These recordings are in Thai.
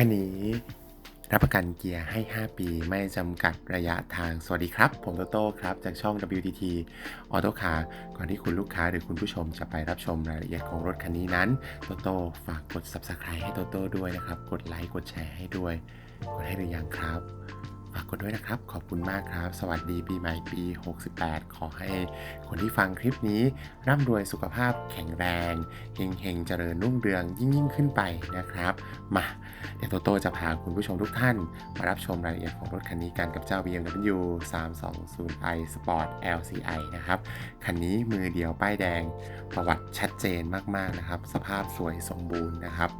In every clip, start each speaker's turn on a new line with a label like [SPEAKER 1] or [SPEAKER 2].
[SPEAKER 1] คันนี้รับประกันเกียร์ให้ 5 ปี ไม่จำกัดระยะทาง สวัสดีครับ ผมโตโต้ครับ จากช่อง WTT Auto Car ก่อนที่คุณลูกค้าหรือคุณผู้ชมจะไปรับชมรายละเอียดของรถคันนี้นั้น โตโต้ฝากกด Subscribe ให้โตโต้ด้วยนะครับ กดไลค์ กดแชร์ให้ด้วย กดให้หรือยังครับากกดด้วยนะครับ ขอบคุณมากครับ สวัสดีปีใหม่ปี 68 ขอให้คนที่ฟังคลิปนี้ ร่ำรวยสุขภาพแข็งแรงเฮงเฮงเจริญรุ่งเรืองยิ่งยิ่งขึ้นไปนะครับ มาเดี๋ยวโตโต้จะพาคุณผู้ชมทุกท่าน มารับชมรายละเอียดของรถคันนี้กันกับเจ้า BMW 320i Sport LCI นะครับ คันนี้มือเดียวป้ายแดง ประวัติชัดเจนมากๆนะครับ สภาพสวยสมบูรณ์นะครับ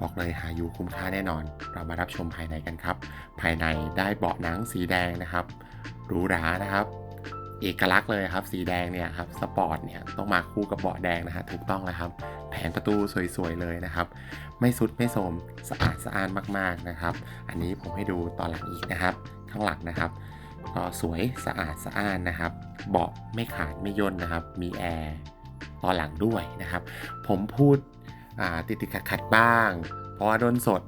[SPEAKER 1] บอกเลยหาอยู่คุ้มค่าแน่นอน เรามารับชมภายในกันครับ ภายในได้เบาะหนังสีแดงนะครับหรูหรานะครับ เอกลักษณ์เลยครับ สีแดงเนี่ยครับสปอร์ตเนี่ยต้องมาคู่กับเบาะแดงนะฮะถูกต้องเลยครับ แผงประตูสวยๆเลยนะครับ ไม่สุดไม่โทรมสะอาดสะอ้านมากๆนะครับ อันนี้ผมให้ดูตอนหลังอีกนะครับ ข้างหลังนะครับก็สวยสะอาดสะอ้านนะครับ เบาะไม่ขาดไม่ย่นนะครับ มีแอร์ตอนหลังด้วยนะครับ ผมพูดติดติดขัดขัดๆบ้าง เพราะว่าโดนสด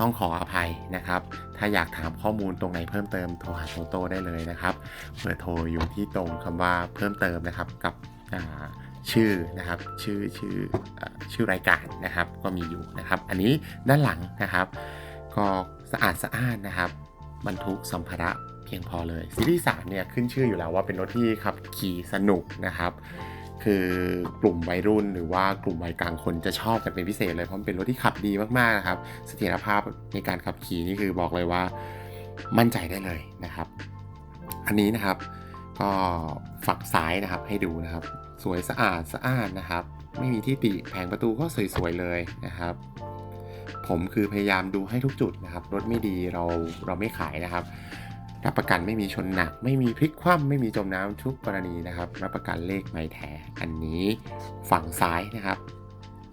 [SPEAKER 1] ต้องขออภัยนะครับ ถ้าอยากถามข้อมูลตรงไหนเพิ่มเติมโทรหาโตโต้ได้เลยนะครับเบอร์โทรอยู่ที่ตรงคำว่าเพิ่มเติมนะครับกับชื่อนะครับชื่อชื่อเออชื่อรายการนะครับ ก็มีอยู่นะครับ อันนี้ด้านหลังนะครับ ก็สะอาดสะอ้านนะครับบรรทุกสัมภาระเพียงพอเลยซีรีส์3เนี่ยขึ้นชื่ออยู่แล้วว่าเป็นรถที่ขับขี่สนุกนะครับ คือกลุ่มวัยรุ่นหรือว่ากลุ่มวัยกลางคนจะชอบกันเป็นพิเศษเลยเพราะมันเป็นรถที่ขับดีมากๆนะครับเสถียรภาพในการขับขี่นี่คือบอกเลยว่ามั่นใจได้เลยนะครับ อันนี้นะครับก็ฝักซ้ายนะครับให้ดูนะครับ สวยสะอาดสะอานนะครับ ไม่มีที่ติแผงประตูก็สวยๆเลยนะครับ ผมคือพยายามดูให้ทุกจุดนะครับรถไม่ดีเราเราไม่ขายนะครับ รับประกันไม่มีชนหนัก ไม่มีพลิกคว่ำไม่มีจมน้ำทุกกรณีนะครับ รับประกันเลขไม่แท้อันนี้ฝั่งซ้ายนะครับ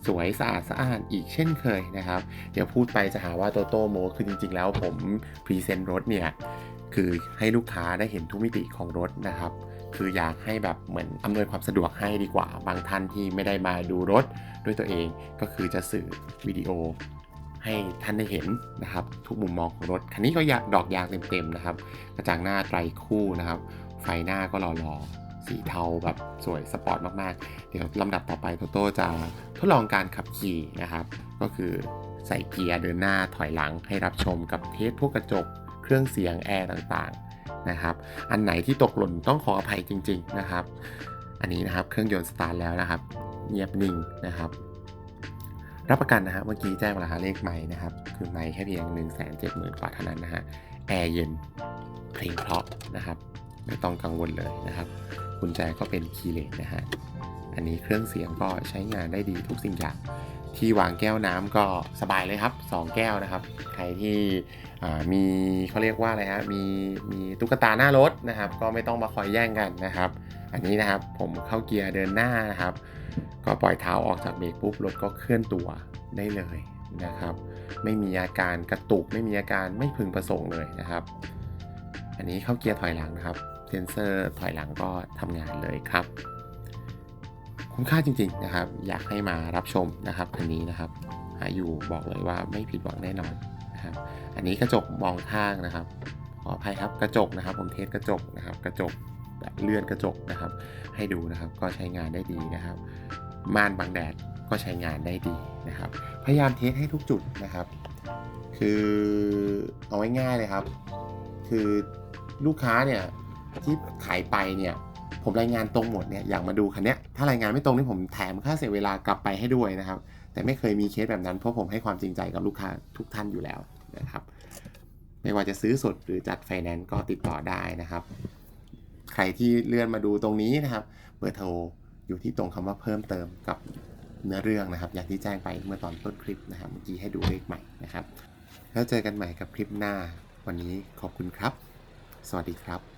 [SPEAKER 1] สวยสะอาดสะอานอีกเช่นเคยนะครับ เดี๋ยวพูดไปจะหาว่าโตโต้โมคือจริงๆ แล้วผมพรีเซนต์รถเนี่ยคือให้ลูกค้าได้เห็นทุกมิติของรถนะครับ คืออยากให้แบบเหมือนอำนวยความสะดวกให้ดีกว่า บางท่านที่ไม่ได้มาดูรถด้วยตัวเองก็คือจะสื่อวิดีโอ ให้ท่านได้เห็นนะครับ ทุกมุมมองของรถ คันนี้ก็ยดอกยางเต็มๆนะครับ กระจังหน้าไตรคู่นะครับ ไฟหน้าก็หล่อๆ สีเทาแบบสวยสปอร์ตมากๆ เดี๋ยวลำดับต่อไปโตโต้จะทดลองการขับขี่นะครับ ก็คือใส่เกียร์เดินหน้าถอยหลังให้รับชมกับเทสพวกกระจก เครื่องเสียงแอร์ต่างๆนะครับ อันไหนที่ตกหล่นต้องขออภัยจริง ๆนะครับ อันนี้นะครับเครื่องยนต์สตาร์ทแล้วนะครับ เงียบนิ่งนะครับ รับประกันนะฮะเมื่อกี้แจ้งราคาเลขใหม่นะครับ คือไม่แค่เพียง 1 7 0 0 0 0กว่าเท่านั้นนะฮะแอร์เย็นเพลงเพราะนะครับไม่ต้องกังวลเลยนะครับกุญแจก็เป็นคีย์เลสนะฮะอันนี้เครื่องเสียงก็ใช้งานได้ดีทุกสิ่งอย่างที่วางแก้วน้ำก็สบายเลยครับ 2 แก้วนะครับ ใครที่มีเขาเรียกว่าอะไรฮะมีมีตุ๊กตาหน้ารถนะครับ ก็ไม่ต้องมาคอยแย่งกันนะครับ อันนี้นะครับผมเข้าเกียร์เดินหน้านะครับ ก็ปล่อยเท้าออกจากเบรกปุ๊บรถก็เคลื่อนตัวได้เลยนะครับ ไม่มีอาการกระตุกไม่มีอาการไม่พึงประสงค์เลยนะครับ อันนี้เข้าเกียร์ถอยหลังนะครับ เซนเซอร์ถอยหลังก็ทำงานเลยครับคุ้มค่าจริง ๆนะครับ อยากให้มารับชมนะครับคันนี้นะครับ หาอยู่บอกเลยว่าไม่ผิดหวังแน่นอนนะครับ อันนี้กระจกมองข้างนะครับขออภัยครับกระจกนะครับ ผมเทสกระจกนะครับ กระจก เลื่อนกระจกนะครับ ให้ดูนะครับก็ใช้งานได้ดีนะครับ ม่านบังแดดก็ใช้งานได้ดีนะครับ พยายามเทสให้ทุกจุดนะครับ คือเอาไว้ง่ายเลยครับ คือลูกค้าเนี่ยที่ขายไปเนี่ยผมรายงานตรงหมดเนี่ยอยากมาดูคันเนี้ยถ้ารายงานไม่ตรงนี่ผมแถมค่าเสียเวลากลับไปให้ด้วยนะครับ แต่ไม่เคยมีเคสแบบนั้นเพราะผมให้ความจริงใจกับลูกค้าทุกท่านอยู่แล้วนะครับ ไม่ว่าจะซื้อสดหรือจัดไฟแนนซ์ก็ติดต่อได้นะครับ ใครที่เลื่อนมาดูตรงนี้นะครับ เบอร์โทรอยู่ที่ตรงคำว่าเพิ่มเติมกับเนื้อเรื่องนะครับ อย่างที่แจ้งไปเมื่อตอนต้นคลิปนะครับ เมื่อกี้ให้ดูเลขใหม่นะครับ แล้วเจอกันใหม่กับคลิปหน้า วันนี้ขอบคุณครับ สวัสดีครับ